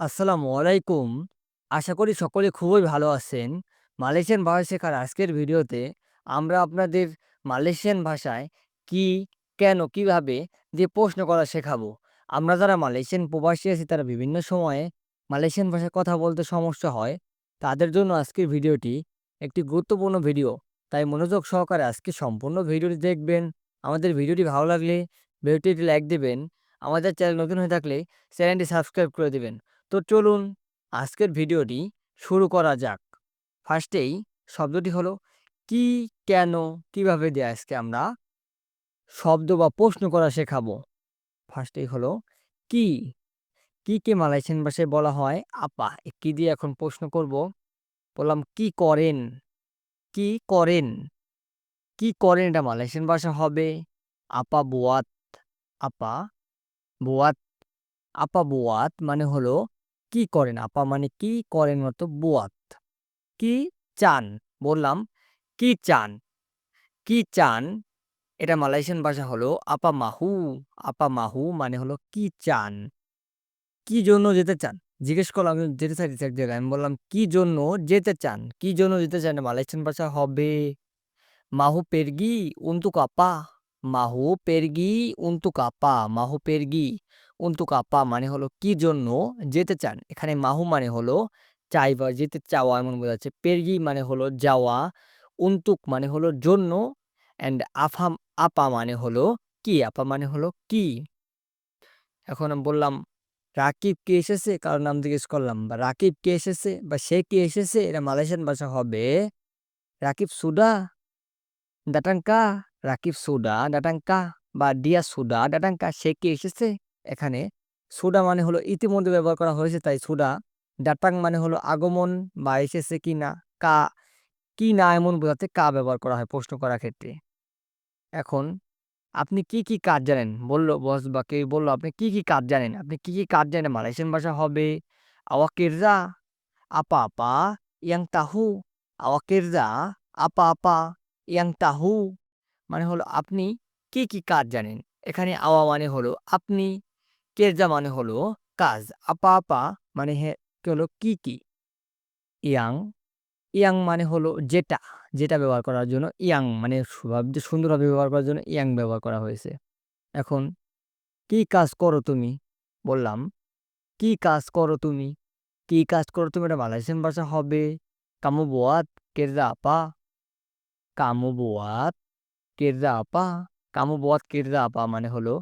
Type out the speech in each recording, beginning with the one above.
আসসালামু আলাইকুম। আশা করি সকলে খুবই ভালো আছেন। মালয়েশিয়ান ভাষা শেখার আজকের ভিডিওতে আমরা আপনাদের মালয়েশিয়ান ভাষায় কি, কেন, কীভাবে দিয়ে প্রশ্ন করা শেখাবো। আমরা যারা মালয়েশিয়ান প্রবাসী আছি তারা বিভিন্ন সময়ে মালয়েশিয়ান ভাষায় কথা বলতে সমস্যা হয়। তাদের জন্য আজকের ভিডিওটি একটি গুরুত্বপূর্ণ ভিডিও। তাই মনোযোগ সহকারে আজকে সম্পূর্ণ ভিডিওটি দেখবেন। আমাদের ভিডিওটি ভালো লাগলে ভিডিওটি লাইক দেবেন আমাদের চ্যানেল নতুন হয়ে থাকলে চ্যানেলটি সাবস্ক্রাইব করে দিবেন। তো চলুন আজকের ভিডিওটি শুরু করা যাক। ফার্স্টেই শব্দটি হলো কি, কেন, কীভাবে দিয়ে আজকে আমরা শব্দ বা প্রশ্ন করা শেখাবো। ফার্স্টেই হলো কি, কিকে মালয়েশিয়ান ভাষায় বলা হয় আপা। কি দিয়ে এখন প্রশ্ন করব। বললাম কি করেন? কি করেন? কি করেন এটা মালয়েশিয়ান ভাষা হবে আপা বুয়াত। আপা বুয়াত। আপা বোয়াত মানে হলো কি করেন? আপা মানে কি করেন মতো বুয়াত। কি চান? বললাম, কি চান? কি চান? এটা মালয়েশিয়ান ভাষা হলো আপা মাহু। আপা মাহু মানে হলো কি চান? কি জন্য যেতে চান? জিজ্ঞেস করলাম, যেতে চাইতেছি এক জায়গায়। আমি বললাম, কি জন্য যেতে চান? কি জন্য যেতে চান? মালয়েশিয়ান ভাষা হবে, মাহু পেরগি উন্তু কাপা মাহু পেরগি উন্তু কাপা মাহু পেরগি উন্তুক আপা মানে হলো, কি জন্য যেতে চান? এখানে মাহু মানে হলো চাই বা যেতে চাওয়া এমন বোঝাচ্ছে। পেরগি মানে হলো, যাওয়া। উন্তুক মানে হলো, জন্য অ্যান্ড আফাম আপা মানে হলো, কি? আপা মানে হলো, কি? এখন বললাম, রাকিব কে এসেছে? কারোর নাম জিজ্ঞেস করলাম, বা রাকিব কে এসেছে বা সে কি এসেছে? এটা মালয়েশিয়ান ভাষা হবে, রাকিব datang kah? রাকিব সুডা kah? বা sudah datang kah? সে কি এসেছে? এখানে সুডা মানে হলো ইতিমধ্যে ব্যবহার করা হয়েছে তাই সুডা। ডাটাং মানে হলো আগমন বা এসেছে কি না। কা কি না এমন বোঝাতে কা ব্যবহার করা হয় প্রশ্ন করার ক্ষেত্রে। এখন আপনি কি, কি কাজ জানেন? বলল বস বা কেউ বলল আপনি কি, কি কাজ জানেন? আপনি কি, কি কাজ জানেন? মালয়েশিয়ান ভাষা হবে awak kerja apa-apa yang tahu. awak kerja apa-apa yang tahu মানে হলো আপনি কি, কি কাজ জানেন? এখানে আওয়া মানে হলো আপনি, কেরজা মানে হলো কাজ, আপা আপা মানে হে হলো কি, কি। ইয়াং, ইয়াং মানে হলো যেটা, যেটা ব্যবহার করার জন্য ইয়াং মানে সুন্দরভাবে ব্যবহার করার জন্য ইয়াং ব্যবহার করা হয়েছে। এখন কি কাজ করো তুমি? বললাম কি কাজ করো তুমি? কি কাজ করো তুমি? এটা মালয়েশিয়ান ভাষা হবে কামু বুয়াত কেরজা আপা। কামু বুয়াত কেরজা আপা। কামু বুয়াত কেরজা আপা মানে হলো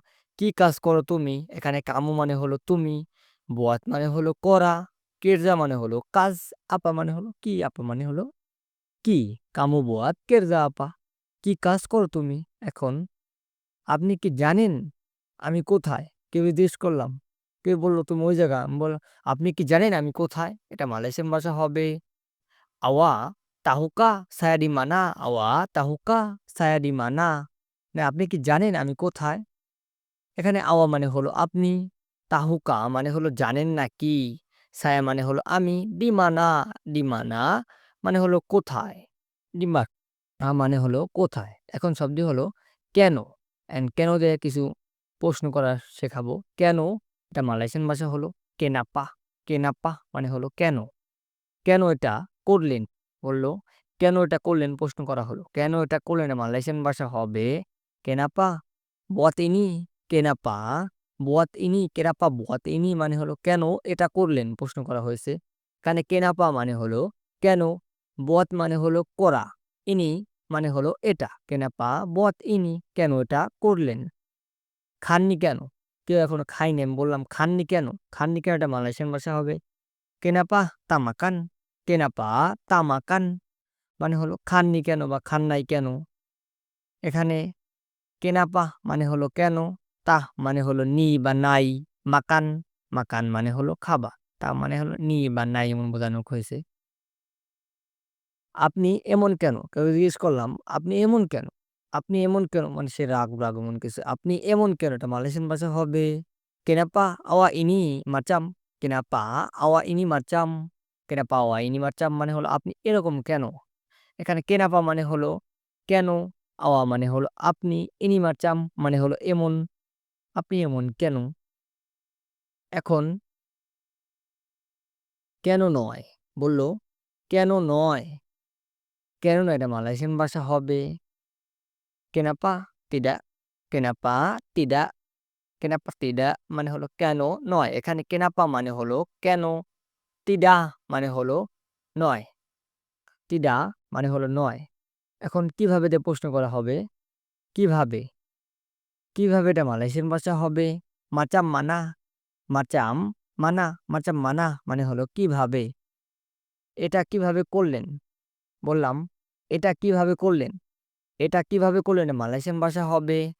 কি কাজ করো তুমি? এখানে কামু মানে হলো তুমি, বুয়াত মানে হলো করা, কেরজা মানে হলো কাজ, আপা মানে হলো কি? আপা মানে হলো কি? কামু বুয়াত কেরজা আপা। কি কাজ করো তুমি? এখন আপনি কি জানেন আমি কোথায়? কেউ জিজ্ঞেস করলাম। কেউ বলল তুমি ওই জায়গা। আমি বললাম আপনি কি জানেন আমি কোথায়? এটা মালয়েশিয়ান ভাষা হবে awak তাহুকা saya মানা mana? তাহুকা tahukah মানা না আপনি কি জানেন আমি কোথায়? এখানে আওয়া মানে হলো আপনি, তাহুকা মানে হলো জানেন নাকি? সায়া মানে হলো আমি, ডিমানা ডিমানা মানে হলো কোথায়? ডিমা মানে হলো কোথায়? এখন শব্দটি হলো কেন? অ্যান্ড কেন দিয়ে কিছু প্রশ্ন করা শেখাবো। কেন? এটা মালয়েশিয়ান ভাষা হলো কেনাপা। কেনাপা মানে হলো কেন? কেন এটা করলেন? বলল কেন এটা করলেন? প্রশ্ন করা হলো। কেন এটা করলেন? মালয়েশিয়ান ভাষা হবে কেনাপা buat ini kenapa ইনি কেনাপা kenapa ইনি মানে হলো কেন এটা করলেন? প্রশ্ন করা হয়েছে। এখানে কেনাপা মানে হলো কেন, বত মানে হলো করা, ইনি মানে হলো এটা। কেনাপা বত ইনি কেন এটা করলেন? খাননি কেন? কেউ এখনও খায়নি। আমি বললাম খাননি কেন? খাননি কেন? এটা মালয়েশিয়ান ভাষা হবে কেনাপা তামাকান। কেনাপা তামাকান মানে হলো খাননি কেন বা খান নাই কেন? এখানে কেনাপা মানে হলো কেন, তাহ মানে হলো নি বা নাই, মাকান, মাকান মানে হলো খাবা, তা মানে হলো নি বা নাই এমন বোঝানো হয়েছে। আপনি এমন কেন? কেউ জিজ্ঞেস করলাম আপনি এমন কেন? আপনি এমন কেন? মানে সে রাগ রাগ এমন কিছু। আপনি এমন কেন? এটা মালয়েশিয়ান ভাষা হবে কেনাপা awak ini macam? কেনাপা awak ini macam? কেনাপা awak ইনি macam মানে হলো আপনি এরকম কেন? এখানে কেনাপা মানে হলো কেন, আওয়া মানে হলো আপনি, ইনি মাচাম মানে হলো এমন, আপনি এমন কেন? এখন কেন নয়? বলল, "কেন নয়?" কেন নয়? এটা মালয়েশিয়ান ভাষা হবে কেনাপা tidak, কেনাপা tidak, কেনাপা tidak মানে হলো কেন নয়। এখানে কেনাপা মানে হলো কেন, tidak মানে হলো নয়। tidak মানে হলো নয়। এখন কীভাবে দিয়ে প্রশ্ন করা হবে? কীভাবে? কীভাবে এটা মালয়েশিয়ান ভাষা হবে? macam মানা মাচাম মানা macam mana মানে হলো কীভাবে? এটা কীভাবে করলেন? বললাম, এটা কীভাবে করলেন? এটা কীভাবে করলেন? মালয়েশিয়ান ভাষা হবে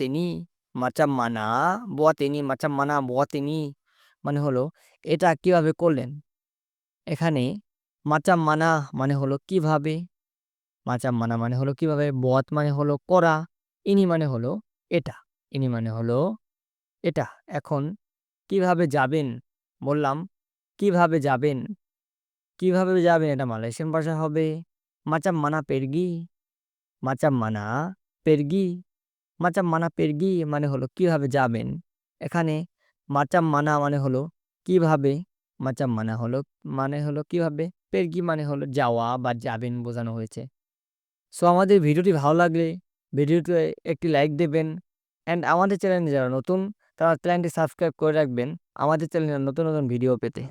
ini? macam mana buat ini? macam mana buat ini? মানে হলো এটা কীভাবে করলেন? এখানে macam মানা মানে হলো কীভাবে? macam মানা মানে হলো কীভাবে? বত মানে হলো করা, ini মানে হলো এটা, ইনি মানে হলো এটা। এখন কীভাবে যাবেন? বললাম, কীভাবে যাবেন? কীভাবে যাবেন? এটা মালয়েশিয়ান ভাষা হবে macam মানা পেরগি macam মানা পেরগি macam মানা পেরগি মানে হলো কীভাবে যাবেন? এখানে macam মানা মানে হলো কীভাবে, macam মানা হলো মানে হলো কীভাবে, পেরগি মানে হলো যাওয়া বা যাবেন বোঝানো হয়েছে। সো আমাদের ভিডিওটি ভালো লাগলে ভিডিওতে একটি লাইক দেবেন অ্যান্ড আমাদের চ্যানেলে যারা নতুন, তারা চ্যানেলটি সাবস্ক্রাইব করে রাখবেন আমাদের চ্যানেলে নতুন নতুন ভিডিও পেতে।